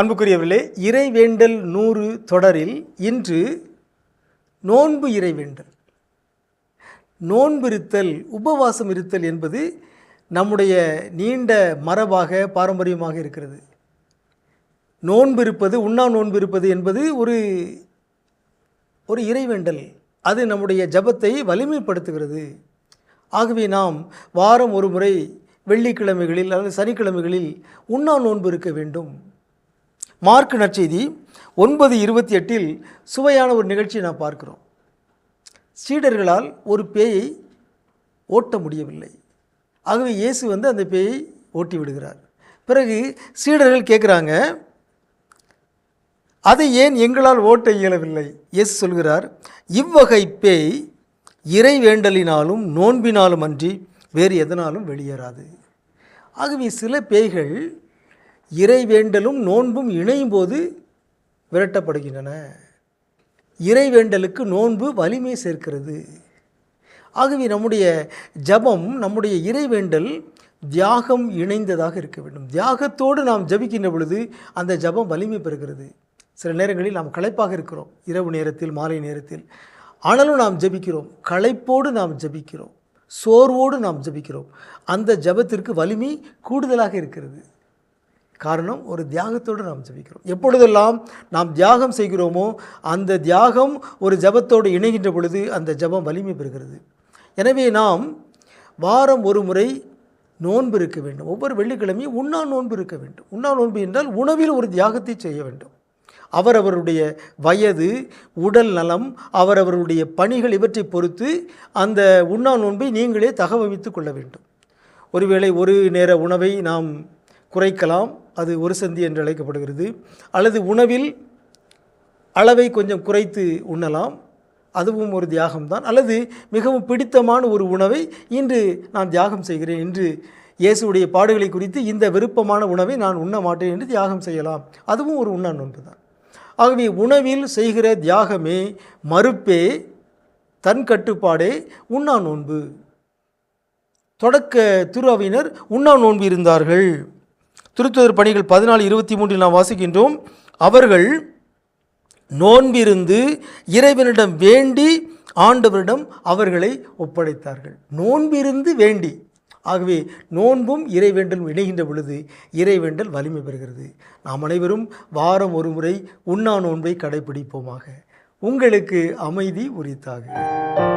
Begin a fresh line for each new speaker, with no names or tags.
அன்புக்குரியவர்களே இறைவேண்டல் நூறு தொடரில் இன்று நோன்பு இறைவேண்டல். நோன்பு இருத்தல் உபவாசம் இருத்தல் என்பது நம்முடைய நீண்ட மரபாக பாரம்பரியமாக இருக்கிறது. நோன்பு இருப்பது உண்ணா நோன்பு இருப்பது என்பது ஒரு ஒரு இறைவேண்டல். அது நம்முடைய ஜபத்தை வலிமைப்படுத்துகிறது. ஆகவே நாம் வாரம் ஒரு முறை வெள்ளிக்கிழமைகளில் அல்லது சனிக்கிழமைகளில் உண்ணா நோன்பு இருக்க வேண்டும். மார்க் நற்செய்தி ஒன்பது இருபத்தி எட்டில் சுவையான ஒரு நிகழ்ச்சியை நான் பார்க்கிறோம். சீடர்களால் ஒரு பேயை ஓட்ட முடியவில்லை. ஆகவே இயேசு வந்து அந்த பேயை ஓட்டி விடுகிறார். பிறகு சீடர்கள் கேட்குறாங்க அதை ஏன் எங்களால் ஓட்ட இயலவில்லை? இயேசு சொல்கிறார் இவ்வகை பேய் இறை வேண்டலினாலும் நோன்பினாலும் அன்றி வேறு எதனாலும் வெளியேறாது. ஆகவே சில பேய்கள் இறை வேண்டலும் நோன்பும் இணையும் போது விரட்டப்படுகின்றன. இறை வேண்டலுக்கு நோன்பு வலிமை சேர்க்கிறது. ஆகவே நம்முடைய ஜபம் நம்முடைய இறைவேண்டல் தியாகம் இணைந்ததாக இருக்க வேண்டும். தியாகத்தோடு நாம் ஜபிக்கின்ற பொழுது அந்த ஜபம் வலிமை பெறுகிறது. சில நேரங்களில் நாம் களைப்பாக இருக்கிறோம். இரவு நேரத்தில் மாலை நேரத்தில். ஆனாலும் நாம் ஜபிக்கிறோம். களைப்போடு நாம் ஜபிக்கிறோம். சோர்வோடு நாம் ஜபிக்கிறோம். அந்த ஜபத்திற்கு வலிமை கூடுதலாக இருக்கிறது. காரணம் ஒரு தியாகத்தோடு நாம் ஜபிக்கிறோம். எப்பொழுதெல்லாம் நாம் தியாகம் செய்கிறோமோ அந்த தியாகம் ஒரு ஜபத்தோடு இணைகின்ற பொழுது அந்த ஜபம் வலிமை பெறுகிறது. எனவே நாம் வாரம் ஒரு முறை நோன்பு இருக்க வேண்டும். ஒவ்வொரு வெள்ளிக்கிழமையும் உண்ணா நோன்பு இருக்க வேண்டும். உண்ணா நோன்பு என்றால் உணவில் ஒரு தியாகத்தை செய்ய வேண்டும். அவரவருடைய வயது உடல் நலம் அவரவருடைய பணிகள் இவற்றை பொறுத்து அந்த உண்ணா நோன்பை நீங்களே தகவமைத்து கொள்ள வேண்டும். ஒருவேளை ஒரு நேர உணவை நாம் குறைக்கலாம். அது ஒரு சந்தி என்று அழைக்கப்படுகிறது. அல்லது உணவில் அளவை கொஞ்சம் குறைத்து உண்ணலாம். அதுவும் ஒரு தியாகம்தான். அல்லது மிகவும் பிடித்தமான ஒரு உணவை இன்று நான் தியாகம் செய்கிறேன் என்று இயேசுடைய பாடுகளை குறித்து இந்த விருப்பமான உணவை நான் உண்ண மாட்டேன் என்று தியாகம் செய்யலாம். அதுவும் ஒரு உண்ணா நோன்பு தான் ஆகவே உணவில் செய்கிற தியாகமே மறுப்பே தன் கட்டுப்பாடே உண்ணா நோன்பு. தொடக்க திருவாவினர் உண்ணா நோன்பு இருந்தார்கள். திருத்துதர் பணிகள் பதினாலு இருபத்தி மூன்றில் நாம் வாசிக்கின்றோம். அவர்கள் நோன்பிருந்து இறைவனிடம் வேண்டி ஆண்டவரிடம் அவர்களை ஒப்படைத்தார்கள். நோன்பிருந்து வேண்டி. ஆகவே நோன்பும் இறைவேண்டலும் இணைகின்ற பொழுது இறைவேண்டல் வலிமை பெறுகிறது. நாம் அனைவரும் வாரம் ஒரு முறை உண்ணா நோன்பை கடைபிடிப்போமாக. உங்களுக்கு அமைதி உரித்தாக.